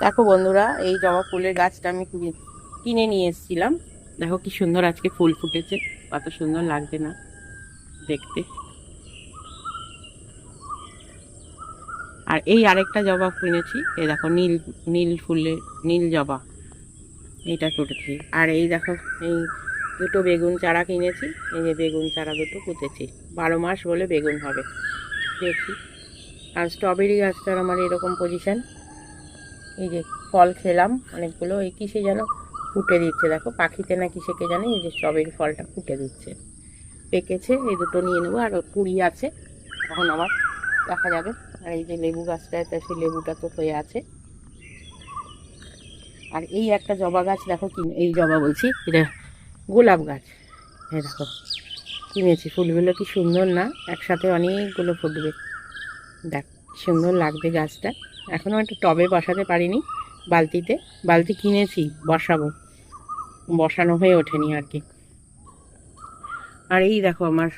দেখো বন্ধুরা, এই জবা ফুলের গাছটা আমি কিনে- নিয়ে এসেছিলাম। দেখো কি সুন্দর আজকে ফুল ফুটেছে, কত সুন্দর লাগছে না দেখতে। আর এই আরেকটা জবা কিনেছি, এই দেখো নীল নীল ফুলের নীল জবা, এইটা ফুটেছে। আর এই দেখো, এই দুটো বেগুন চারা কিনেছি, এই যে বেগুন চারা দুটো পুঁতেছি বারো মাস বলে বেগুন হবে, দেখি। আর স্ট্রবেরি গাছটার আমার এরকম পজিশন এই যে ফল খেলাম, অনেকগুলো, এই কিসে যেন ফুটে দিচ্ছে, দেখো, পাখিতে না কিসেকে জানে, এই যে স্ট্রবেরি ফলটা ফুটে দিচ্ছে। পেকেছে, এই দুটো নিয়ে নেব, আর কুড়ি আছে তখন আবার দেখা যাবে। আর এই যে লেবু গাছটা সেই লেবুটা তো হয়ে আছে। আর এই একটা জবা গাছ, দেখো কি, এই জবা বলছি, এটা গোলাপ গাছ। এই দেখো, কিনেছি, ফুলগুলো কি সুন্দর না? একসাথে অনেকগুলো ফুটবে। দেখ, সুন্দর লাগবে গাছটা। এখনও একটু টবে বসাতে পারিনি, বালতিতে। বালতি কিনেছি, বসাবো। বসানো হয়ে ওঠেনি আর কি। আর এই দেখো আমার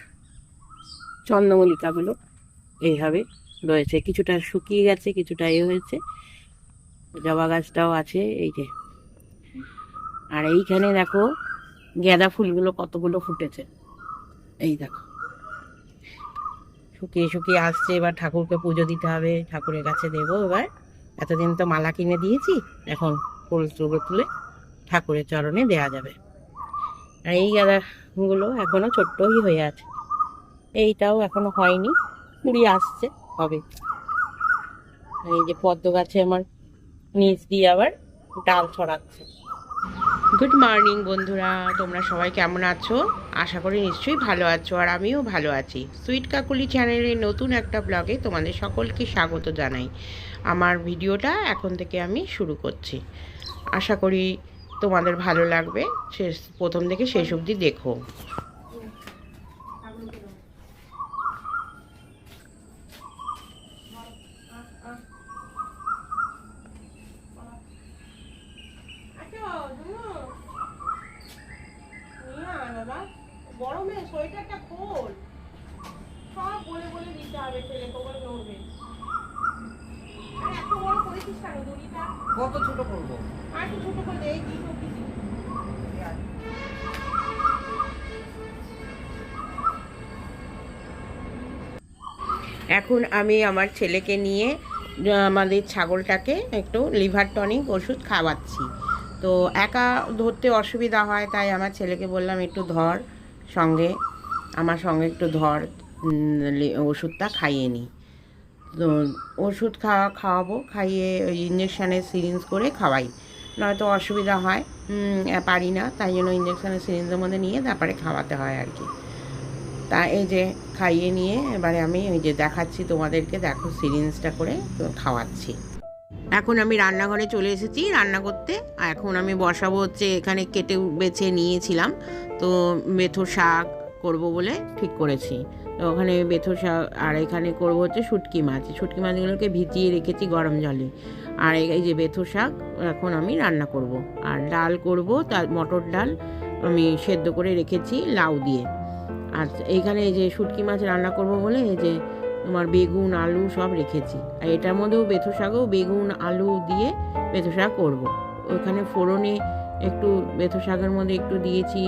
চন্দ্রমল্লিকাগুলো। এইভাবে রয়েছে। কিছুটা শুকিয়ে গেছে, কিছুটা এ হয়েছে। জবা গাছটাও আছে, এই যে। আর এইখানে দেখো, গাঁদা ফুলগুলো কতগুলো ফুটেছে। এই দেখো। শুকিয়ে শুকিয়ে আসছে, এবার ঠাকুরকে পুজো দিতে হবে, ঠাকুরের কাছে দেবো এবার। এতদিন তো মালা কিনে দিয়েছি, এখন ফুল তুলে তুলে ঠাকুরের চরণে দেয়া যাবে। আর এই গাঁদাগুলো এখনও ছোট্টই হয়ে আছে। এইটাও এখনও হয়নি কুড়ি আসছে, হবে। এই যে পদ্ম গাছে আমার নিচ দিয়ে আবার ডাল ছড়াচ্ছে। গুড মর্নিং বন্ধুরা। তোমরা সবাই কেমন আছো? আশা করি নিশ্চয়ই ভালো আছো, আর আমিও ভালো আছি। সুইট কাকুলি চ্যানেলের নতুন একটা ব্লগে তোমাদের সকলকে স্বাগত জানাই। আমার ভিডিওটা এখন থেকে আমি শুরু করছি। আশা করি তোমাদের ভালো লাগবে। শেষ প্রথম থেকে শেষ অবধি দেখো গরমে সোয়েটারটা খোল সব বলে বলে দিতে হবে ছেলে তোমার নড়বে আরে এত বড় করেছিস কেন দড়িটা কত ছোট করব। আর একটু ছোট করে এই দিন অব্দি দিন। এখন আমি আমার ছেলেকে নিয়ে আমাদের ছাগলটাকে একটু লিভার টনিক ওষুধ খাওয়াচ্ছি। তো একা ধরতে অসুবিধা হয় তাই আমার ছেলেকে বললাম একটু ধর সঙ্গে আমার সঙ্গে একটু ধর ওষুধটা খাইয়ে নি। তো ওষুধ খাওয়া, খাওয়াবো, খাইয়ে ওই ইঞ্জেকশানের সিরিঞ্জ করে খাওয়াই। নয়তো অসুবিধা হয় পারি না, তাই জন্য ইঞ্জেকশানের সিরিঞ্জের মধ্যে নিয়ে তারপরে খাওয়াতে হয় আর কি। তা এই যে খাইয়ে নিয়ে এবারে আমি ওই যে দেখাচ্ছি তোমাদেরকে, দেখো সিরিঞ্জটা করে খাওয়াচ্ছি। এখন আমি রান্নাঘরে চলে এসেছি রান্না করতে এখন আমি বসাবো হচ্ছে এখানে কেটে বেছে নিয়েছিলাম। তো মেথো শাক করব বলে ঠিক করেছি। তো ওখানে বেথো শাক আর এখানে করব হচ্ছে শুটকি মাছ। শুটকি মাছগুলোকে ভিজিয়ে রেখেছি গরম জলে। আর এই যে বেথো শাক, এখন আমি রান্না করব। আর ডাল করব, তার মটর ডাল আমি সেদ্ধ করে রেখেছি লাউ দিয়ে। আর এইখানে এই যে শুটকি মাছ রান্না করব বলে এই যে তোমার বেগুন, আলু সব রেখেছি। আর এটার মধ্যেও বেথো শাকও বেগুন, আলু দিয়ে বেথো শাক করব। ওইখানে ফোড়নে একটু বেথো শাকের মধ্যে একটু দিয়েছি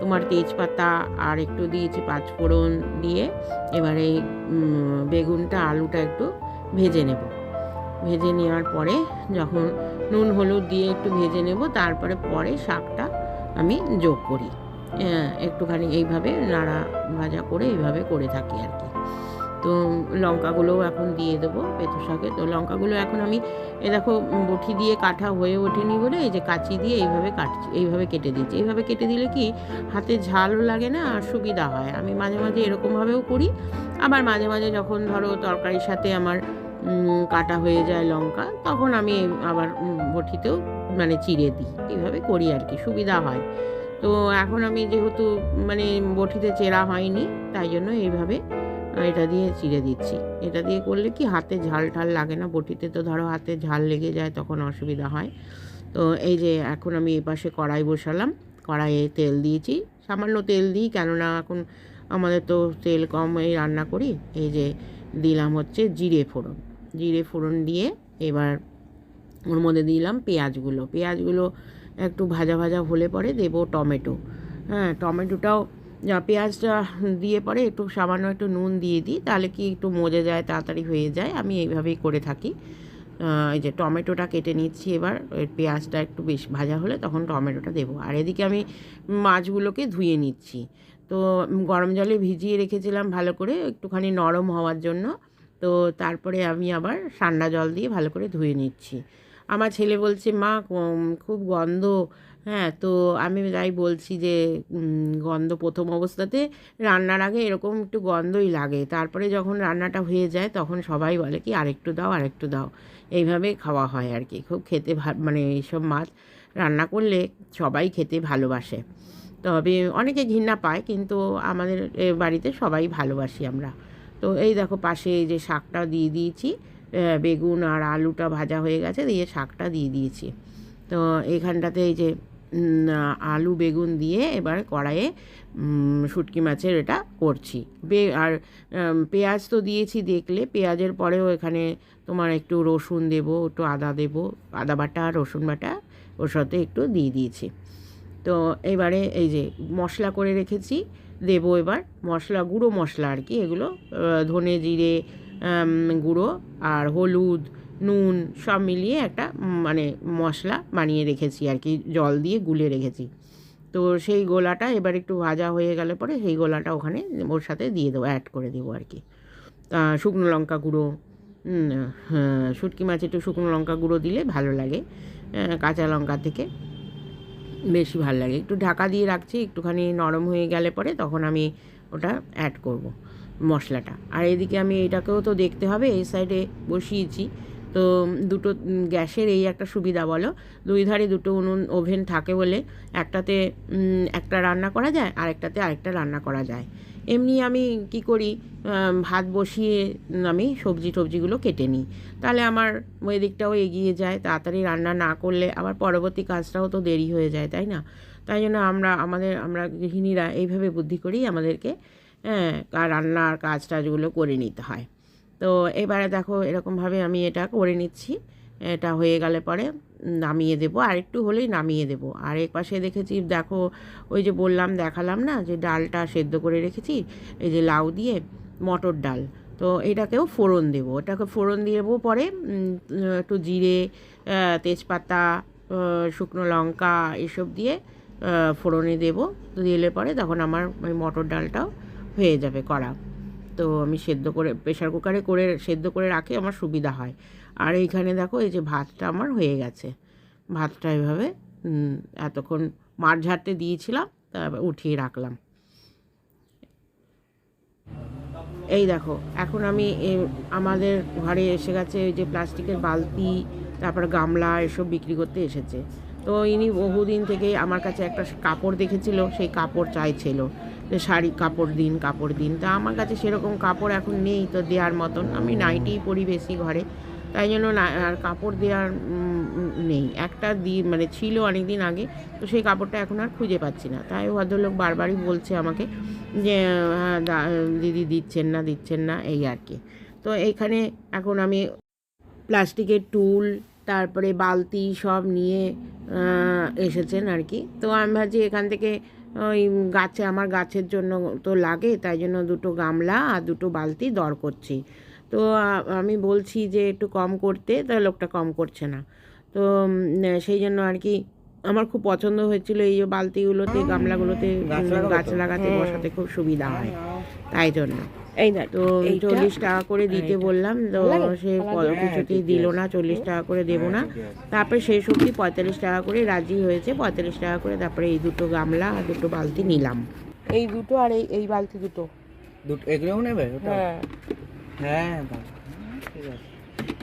তোমার তেজপাতা আর একটু দিয়েছি পাঁচফোড়ন দিয়ে। এবারে বেগুনটা আলুটা একটু ভেজে নেব। ভেজে নেওয়ার পরে যখন নুন হলুদ দিয়ে একটু ভেজে নেব তারপরে পরে শাকটা আমি যোগ করি। আহ, একটুখানি এইভাবে নাড়া ভাজা করে এইভাবে করে থাকি আর কি। তো লঙ্কাগুলোও এখন দিয়ে দেবো পেঁতো শাকে। তো লঙ্কাগুলো এখন আমি, এ দেখো, বটি দিয়ে কাটা হয়ে ওঠেনি বলে এই যে কাঁচি দিয়ে এইভাবে কাটছি, এইভাবে কেটে দিচ্ছি। এইভাবে কেটে দিলে কি, হাতে ঝালও লাগে না আর সুবিধা হয়। আমি মাঝে মাঝে এরকমভাবেও করি। আবার মাঝে মাঝে যখন ধরো তরকারির সাথে আমার কাটা হয়ে যায় লঙ্কা, তখন আমি আবার বটিতেও মানে চিড়ে দিই। এইভাবে করি আর কি, সুবিধা হয়। তো এখন আমি যেহেতু মানে বটিতে চেরা হয়নি, তাই জন্য এইভাবে এটা দিয়ে চিড়ে দিচ্ছি। এটা দিয়ে করলে কি হাতে ঝাল ঠাল লাগে না? বটিতে তো ধরো হাতে ঝাল লেগে যায়, তখন অসুবিধা হয়। তো এই যে এখন আমি এই পাশে কড়াই বসালাম। কড়াইয়ে তেল দিয়েছি। সামান্য তেল দিই, কেননা এখন আমাদের তো তেল কম, এই রান্না করি। এই যে দিলাম হচ্ছে জিরে ফোড়ন। জিরে ফোড়ন দিয়ে এবার ওর মধ্যে দিলাম পেঁয়াজগুলো। পেঁয়াজগুলো একটু ভাজা ভাজা হলে পরে দেবো টমেটো। হ্যাঁ টমেটোটাও পেঁয়াজটা দিয়ে পরে একটু সামান্য একটু নুন দিয়ে দিই, তাহলে কি একটু মজে যায়, তাড়াতাড়ি হয়ে যায়। আমি এইভাবেই করে থাকি। এই যে টমেটোটা কেটে নিচ্ছি এবার পেঁয়াজটা একটু বেশ ভাজা হলে তখন টমেটোটা দেবো। আর এদিকে আমি মাছগুলোকে ধুয়ে নিচ্ছি। তো গরম জলে ভিজিয়ে রেখেছিলাম ভালো করে, একটুখানি নরম হওয়ার জন্য। তো তারপরে আমি আবার ঠান্ডা জল দিয়ে ভালো করে ধুয়ে নিচ্ছি। আমার ছেলে বলছে, মা খুব গন্ধ। হ্যাঁ তো আমি তাই বলছি যে গন্ধ প্রথম অবস্থাতে। রান্নার আগে এরকম একটু গন্ধই লাগে। তারপরে যখন রান্নাটা হয়ে যায়, তখন সবাই বলে কি, আরেকটু দাও আরেকটু দাও। এইভাবে খাওয়া হয় আর কি। খুব খেতে মানে এইসব মাছ রান্না করলে সবাই খেতে ভালোবাসে। তবে অনেকে ঘৃণা পায়, কিন্তু আমাদের বাড়িতে সবাই ভালোবাসি আমরা। তো এই দেখো, পাশে যে শাকটা দিয়ে দিয়েছি। বেগুন আর আলুটা ভাজা হয়ে গেছে, দিয়ে শাকটা দিয়ে দিয়েছি। তো এখানটাতে এই যে আলু বেগুন দিয়ে এবার কড়াইয়ে শুটকি মাছের এটা করছি। বে, আর পেঁয়াজ তো দিয়েছি দেখলে, পেঁয়াজের পরেও এখানে তোমার একটু রসুন দেবো, একটু আদা দেবো, আদা বাটা, রসুন বাটা, ওর সাথে একটু দিয়ে দিয়েছি। তো এবারে এই যে মশলা করে রেখেছি, দেবো এবার মশলা, গুঁড়ো মশলা আর কি, এগুলো ধনে জিরে গুঁড়ো আর হলুদ নুন সব মিলিয়ে একটা মানে মশলা বানিয়ে রেখেছি আর কি জল দিয়ে গুলে রেখেছি। তো সেই গোলাটা এবার একটু ভাজা হয়ে গেলে পরে সেই গোলাটা ওখানে ওর সাথে দিয়ে দেবো অ্যাড করে দেবো আর কি। শুকনো লঙ্কা গুঁড়ো হ্যাঁ, শুটকি মাছ একটু শুকনো লঙ্কা গুঁড়ো দিলে ভালো লাগে কাঁচা লঙ্কা থেকে বেশি ভালো লাগে। একটু ঢাকা দিয়ে রাখছি একটুখানি নরম হয়ে গেলে পরে তখন আমি ওটা অ্যাড করব। মশলাটা। আর এদিকে আমি এটাকেও তো দেখতে হবে, এই সাইডে বসিয়েছি। তো দুটো গ্যাসের এই একটা সুবিধা বলো, দুই ধারে দুটো উনুন ওভেন থাকে বলে একটাতে একটা রান্না করা যায় আর একটাতে আরেকটা রান্না করা যায়। এমনি আমি কি করি ভাত বসিয়ে আমি সবজি টবজিগুলো কেটে নিই। তাহলে আমার ওই দিকটাও এগিয়ে যায়, তাড়াতাড়ি রান্না না করলে আবার পরবর্তী কাজটাও তো দেরি হয়ে যায়, তাই না? তাই জন্য আমরা, আমাদের, আমরা গৃহিণীরা এইভাবে বুদ্ধি করেই আমাদেরকে হ্যাঁ রান্নার কাজ টাজগুলো করে নিতে হয়। তো এবারে দেখো এরকমভাবে আমি এটা করে নিচ্ছি। এটা হয়ে গেলে পরে নামিয়ে দেবো। আর একটু হলেই নামিয়ে দেবো। আর এক পাশে দেখেছি, দেখো ওই যে বললাম, দেখালাম না যে ডালটা সেদ্ধ করে রেখেছি, এই যে লাউ দিয়ে মটর ডাল। তো এটাকেও ফোড়ন দেবো। এটাকে ফোড়ন দেবো পরে একটু জিরে তেজপাতা শুকনো লঙ্কা এসব দিয়ে ফোড়নে দেবো। দিলে পরে তখন আমার ওই মটর ডালটাও হয়ে যাবে করা তো আমি সেদ্ধ করে প্রেশার কুকারে করে সেদ্ধ করে রাখি, আমার সুবিধা হয়। আর এইখানে দেখো, এই যে ভাতটা আমার হয়ে গেছে। ভাতটা এভাবে এতক্ষণ মাঠ ঝাড়তে দিয়েছিলাম, তারপর উঠিয়ে রাখলাম। এই দেখো, এখন আমি আমাদের ঘরে এসে গেছে ওই যে প্লাস্টিকের বালতি, তারপর গামলা, এসব বিক্রি করতে এসেছে। তো ইনি বহুদিন থেকে আমার কাছে একটা কাপড় দেখেছিল, সেই কাপড় চাইছিল। যে শাড়ি, কাপড় দিন কাপড় দিন। তা আমার কাছে সেরকম কাপড় এখন নেই তো দেওয়ার মতন। আমি নাইটিই পরি বেশি ঘরে। তাই জন্য না, আর কাপড় দেওয়ার নেই। একটা দি মানে ছিল অনেক দিন আগে, তো সেই কাপড়টা এখন আর খুঁজে পাচ্ছি না। তাই ভদ্রলোক বারবারই বলছে আমাকে যে হ্যাঁ দিদি দিচ্ছেন না দিচ্ছেন না। এই আর কি। তো এইখানে এখন আমি প্লাস্টিকের টুল, তারপরে বালতি সব নিয়ে এসেছেন আর কি। তো আমি ভাবছি এখান থেকে ওই গাছে, আমার গাছের জন্য তো লাগে, তাই জন্য দুটো গামলা আর দুটো বালতি দর করছি। তো আমি বলছি যে একটু কম করতে তা লোকটা কম করছে না। তো সেই জন্য আর কি আমার খুব পছন্দ হয়েছিল এই যে বালতিগুলোতে গামলাগুলোতে গাছ লাগাতে বসাতে খুব সুবিধা হয়। তাই জন্য। এই না তো চল্লিশ টাকা করে দিতে বললাম তো সে প- কিছুতেই দিল না চল্লিশ টাকা করে দেবো না। তারপরে শেষ অবধি পঁয়তাল্লিশ টাকা করে রাজি হয়েছে পঁয়তাল্লিশ টাকা করে তারপরে এই দুটো গামলা আর দুটো বালতি নিলাম। এই দুটো আর এই এই বালতি দুটো। দুটো এগুলোও নেবে? হ্যাঁ। হ্যাঁ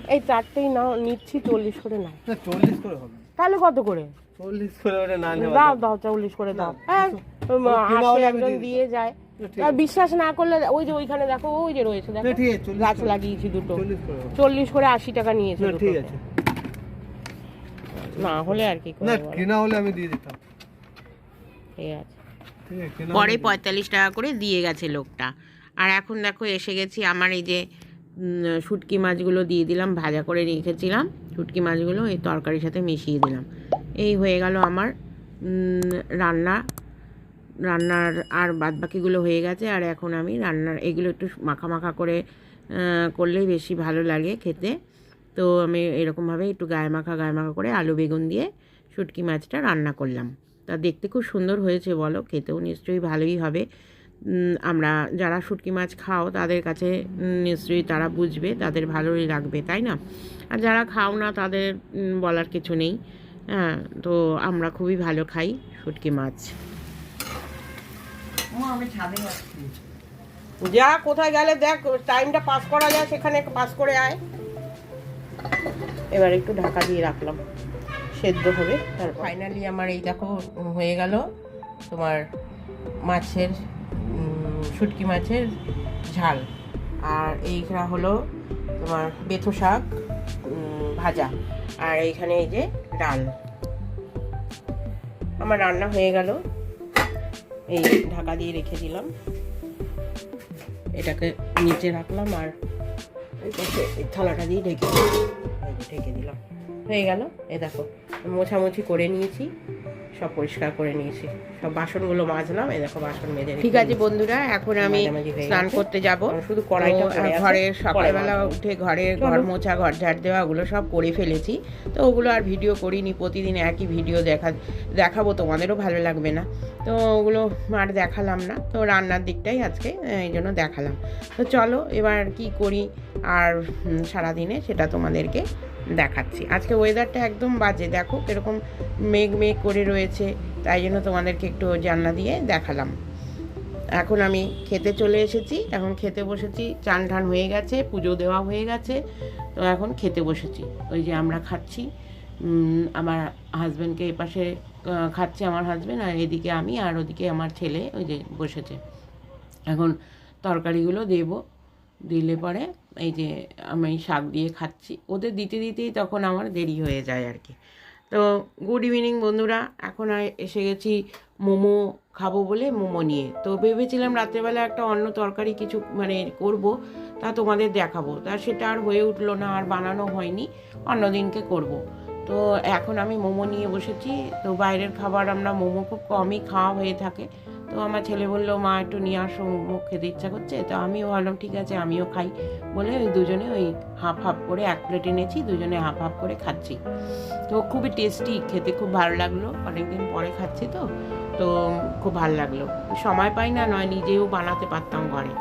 এই চারটেই নাও নিচ্ছি চল্লিশ করে নাও। না চল্লিশ করে হবে। তাহলে কত করে? চল্লিশ করে না দাও দাও চল্লিশ করে দাও। হ্যাঁ আসে একজন দিয়ে যায়। বিশ্বাস না করলে ওই যে ওইখানে দেখো ওই যে রয়েছে দেখো। ঠিক আছে, গাছ লাগিয়েছি দুটো। চল্লিশ করে আশি টাকা নিয়েছে না ঠিক আছে। না হলে আর কি না কেনা হলে আমি দিয়ে দিতাম। ঠিক আছে। পরে পঁয়তাল্লিশ টাকা করে দিয়ে গেছে লোকটা। আর এখন দেখো এসে গেছি আমার এই যে শুটকি মাছগুলো দিয়ে দিলাম ভাজা করে রেখেছিলাম। শুটকি মাছগুলো এই তরকারির সাথে মিশিয়ে দিলাম। এই হয়ে গেল আমার রান্না। রান্নার আর বাদ বাকিগুলো হয়ে গেছে, আর এখন আমি রান্নার এগুলো একটু মাখা মাখা করে করলেই বেশি ভালো লাগে খেতে। তো আমি এরকমভাবে একটু গায়ে মাখা গায়ে মাখা করে আলু বেগুন দিয়ে শুটকি মাছটা রান্না করলাম। তা দেখতে খুব সুন্দর হয়েছে বলো, খেতেও নিশ্চয়ই ভালোই হবে। আমরা যারা শুটকি মাছ খাও তাদের কাছে নিশ্চয়ই তারা বুঝবে তাদের ভালোই লাগবে তাই না? আর যারা খাও না তাদের বলার কিছু নেই। হ্যাঁ তো আমরা খুবই ভালো খাই শুটকি মাছ। আমি যা কোথায় গেলে দেখ টাইমটা পাস করা যায় সেখানে পাস করে আয়। এবার একটু ঢাকা দিয়ে রাখলাম। সেদ্ধ হবে তারপর। ফাইনালি আমার এই দেখো হয়ে গেল তোমার মাছের শুটকি মাছের ঝাল। আর এইখানে হলো তোমার বেথো শাক ভাজা। আর এইখানে এই যে ডাল। আমার রান্না হয়ে গেল। এই ঢাকা দিয়ে রেখে দিলাম। এটাকে নিচে রাখলাম আর থালাটা দিয়ে ঢেকে ঢেকে দিলাম। হয়ে গেল। এ দেখো, মোছামুছি করে নিয়েছি। সব পরিষ্কার করে নিয়েছি। সব বাসনগুলো মাজলাম এই দেখো বাসন মেজে ঠিক আছে বন্ধুরা এখন আমি স্নান করতে যাব। শুধু কড়াইটা ঘরে সকালবেলা উঠে ঘরে ঘর মোছা ঘর ঝাড় দেওয়া ওগুলো সব করে ফেলেছি। তো ওগুলো আর ভিডিও করিনি প্রতিদিন একই ভিডিও দেখা দেখাবো তোমাদেরও ভালো লাগবে না। তো ওগুলো আর দেখালাম না। তো রান্নার দিকটাই আজকে এই জন্য দেখালাম। তো চলো এবার কি করি আর সারাদিনে সেটা তোমাদেরকে দেখাচ্ছি। আজকে ওয়েদারটা একদম বাজে। দেখো কীরকম মেঘ মেঘ করে রয়েছে, তাই জন্য তোমাদেরকে একটু জানলা দিয়ে দেখালাম। এখন আমি খেতে চলে এসেছি, এখন খেতে বসেছি চান ঠান হয়ে গেছে, পুজো দেওয়া হয়ে গেছে, তো এখন খেতে বসেছি। ওই যে আমরা খাচ্ছি আমার হাজব্যান্ডকে এপাশে খাচ্ছে আমার হাজব্যান্ড আর এদিকে আমি, আর ওদিকে আমার ছেলে ওই যে বসেছে। এখন তরকারিগুলো দেব, দিলে পরে এই যে আমি শাক দিয়ে খাচ্ছি, ওদের দিতে দিতেই তখন আমার দেরি হয়ে যায় আর কি। তো গুড ইভিনিং বন্ধুরা, এখন এসে গেছি মোমো খাব বলে মোমো নিয়ে। তো ভেবেছিলাম রাত্রেবেলা একটা অন্য তরকারি কিছু মানে করব, তা তোমাদের দেখাবো। তা সেটা আর হয়ে উঠল না, আর বানানো হয়নি, অন্য দিনকে করব। তো এখন আমি মোমো নিয়ে বসেছি, তো বাইরের খাবার আমরা মোমো খুব কমই খাওয়া হয়ে থাকে। তো আমার ছেলে বলল, মা, একটু নিয়ে আসো মোমো খেতে ইচ্ছা করছে। তো আমিও ভাবলাম, ঠিক আছে, আমিও খাই। বলে ওই দুজনে ওই হাফ হাফ করে এক প্লেট এনেছি, দুজনে হাফ হাফ করে খাচ্ছি। তো খুবই টেস্টি, খেতে খুব ভালো লাগল। অনেকদিন পরে খাচ্ছি তো তো খুব ভালো লাগল। সময় পাই না, নয়, নিজেও বানাতে পারতাম ঘরে।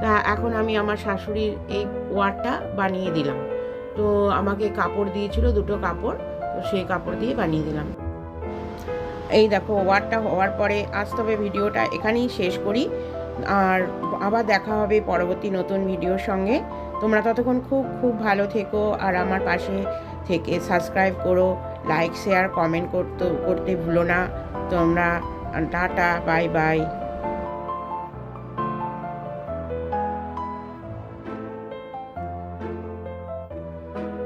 তা এখন আমি আমার শাশুড়ির এই ওয়ারটা বানিয়ে দিলাম। তো আমাকে কাপড় দিয়েছিল দুটো কাপড়, তো সেই কাপড় দিয়ে বানিয়ে দিলাম। এই দেখো, ওয়ারটা হওয়ার পরে আজ তবে ভিডিওটা এখানেই শেষ করি। আর আবার দেখা হবে পরবর্তী নতুন ভিডিওর সঙ্গে। তোমরা ততক্ষণ খুব খুব ভালো থেকো আর আমার পাশে থেকে সাবস্ক্রাইব করো লাইক শেয়ার কমেন্ট করতে করতে ভুলো না। তোমরা, টাটা বাই বাই